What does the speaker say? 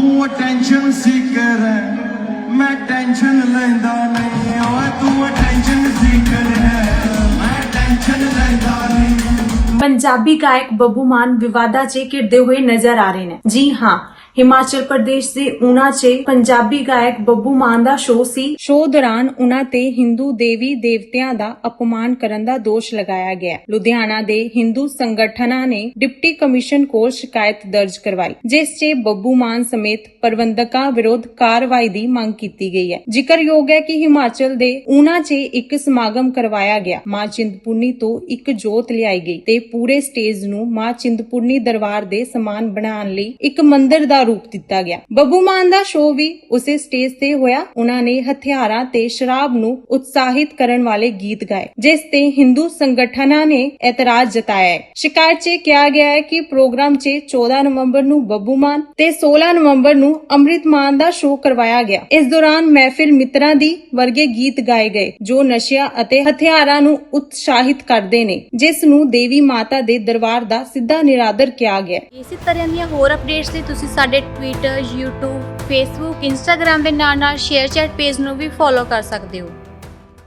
ਤੂੰ ਅਟੈਂਸ਼ਨ ਸੀਕਰ ਹੈ। ਮੈਂ ਟੈਨਸ਼ਨ ਲੈਂਦਾ ਨਹੀਂ। ਓਏ, ਤੂੰ ਅਟੈਂਸ਼ਨ ਸੀਕਰ ਹੈ। ਮੈਂ ਟੈਨਸ਼ਨ ਲੈਂਦਾ ਨਹੀਂ। ਪੰਜਾਬੀ ਗਾਇਕ ਬੱਬੂ ਮਾਨ ਵਿਵਾਦਾਂ 'ਚ ਘਿਰਦੇ ਹੋਏ ਨਜ਼ਰ ਆ ਰਹੇ ਨੇ। ਜੀ ਹਾਂ ਹਿਮਾਚਲ ਪ੍ਰਦੇਸ਼ ਦੇ ਊਨਾ 'ਚ ਪੰਜਾਬੀ ਗਾਇਕ ਬੱਬੂ ਮਾਨ ਦਾ ਸ਼ੋਅ ਸੀ। ਸ਼ੋਅ ਦੌਰਾਨ ਉਹਨਾਂ ਤੇ ਹਿੰਦੂ ਦੇਵੀ ਦੇਵਤਿਆਂ ਦਾ ਅਪਮਾਨ ਕਰਨ ਦਾ ਦੋਸ਼ ਲਗਾਇਆ ਗਿਆ। ਲੁਧਿਆਣਾ ਦੇ ਹਿੰਦੂ ਸੰਗਠਨਾਂ ਨੇ ਡਿਪਟੀ ਕਮਿਸ਼ਨ ਕੋਲ ਸ਼ਿਕਾਇਤ ਦਰਜ ਕਰਵਾਈ, ਜਿਸ 'ਚ ਬੱਬੂ ਮਾਨ ਸਮੇਤ ਪ੍ਰਬੰਧਕਾਂ ਵਿਰੁੱਧ ਕਾਰਵਾਈ ਦੀ ਮੰਗ ਕੀਤੀ ਗਈ ਹੈ। ਜ਼ਿਕਰਯੋਗ ਹੈ ਕਿ ਹਿਮਾਚਲ ਦੇ ਊਨਾ 'ਚ ਇੱਕ ਸਮਾਗਮ ਕਰਵਾਇਆ ਗਿਆ। ਮਾਂ ਚਿੰਤਪੁਰਨੀ ਤੋਂ ਇੱਕ ਜੋਤ ਲਿਆਈ ਗਈ ਤੇ ਪੂਰੇ ਸਟੇਜ ਨੂੰ ਮਾਂ ਚਿੰਤਪੁਰਨੀ ਦਰਬਾਰ ਦੇ ਸਮਾਨ ਬਣਾਉਣ ਲਈ ਇੱਕ ਮੰਦਿਰ ਦਾ ਰੂਪ ਦਿੱਤਾ ਗਿਆ। ਬੱਬੂ ਮਾਨ ਦਾ ਸ਼ੋਅ ਵੀ ਉਸੇ ਸਟੇਜ ਤੇ ਹੋਇਆ। ਉਹਨਾਂ ਨੇ ਹਥਿਆਰਾਂ ਤੇ ਸ਼ਰਾਬ ਨੂੰ ਉਤਸ਼ਾਹਿਤ ਕਰਨ ਵਾਲੇ ਗੀਤ ਗਾਏ, ਜਿਸ ਤੇ ਹਿੰਦੂ ਸੰਗਠਨਾਂ ਨੇ ਇਤਰਾਜ਼ ਜਤਾਇਆ ਹੈ। ਸ਼ਿਕਾਇਤ 'ਚ ਕਿਹਾ ਗਿਆ ਹੈ ਕਿ ਪ੍ਰੋਗਰਾਮ 'ਚ 14 ਨਵੰਬਰ ਨੂੰ ਬੱਬੂ ਮਾਨ ਤੇ 16 ਨਵੰਬਰ ਨੂੰ ਅੰਮ੍ਰਿਤ ਮਾਨ ਦਾ ਸ਼ੋਅ ਕਰਵਾਇਆ ਗਿਆ। ਇਸ ਦੌਰਾਨ ਮਹਿਫਿਲ ਮਿੱਤਰਾਂ ਦੀ ਵਰਗੇ ਗੀਤ ਗਾਏ ਗਏ, ਜੋ ਨਸ਼ਿਆਂ ਅਤੇ ਹਥਿਆਰਾਂ ਨੂੰ ਉਤਸ਼ਾਹਿਤ ਕਰਦੇ ਨੇ, ਜਿਸ ਨੂੰ ਦੇਵੀ ਮਾਤਾ ਦੇ ਦਰਬਾਰ ਦਾ ਸਿੱਧਾ ਨਿਰਾਦਰ ਕਿਹਾ ਗਿਆ ਇਸੇ ਤਰ੍ਹਾਂ ਦੀਆਂ ਹੋਰ ਅਪਡੇਟਸ ਲਈ ਤੁਸੀਂ ਸਾਡੇ ਸਾਡੇ ਟਵਿੱਟਰ YouTube, Facebook, Instagram ਦੇ ਨਾਲ ਨਾਲ ਸ਼ੇਅਰ ਚੈਟ ਪੇਜ ਨੂੰ ਵੀ ਫੋਲੋ ਕਰ ਸਕਦੇ ਹੋ।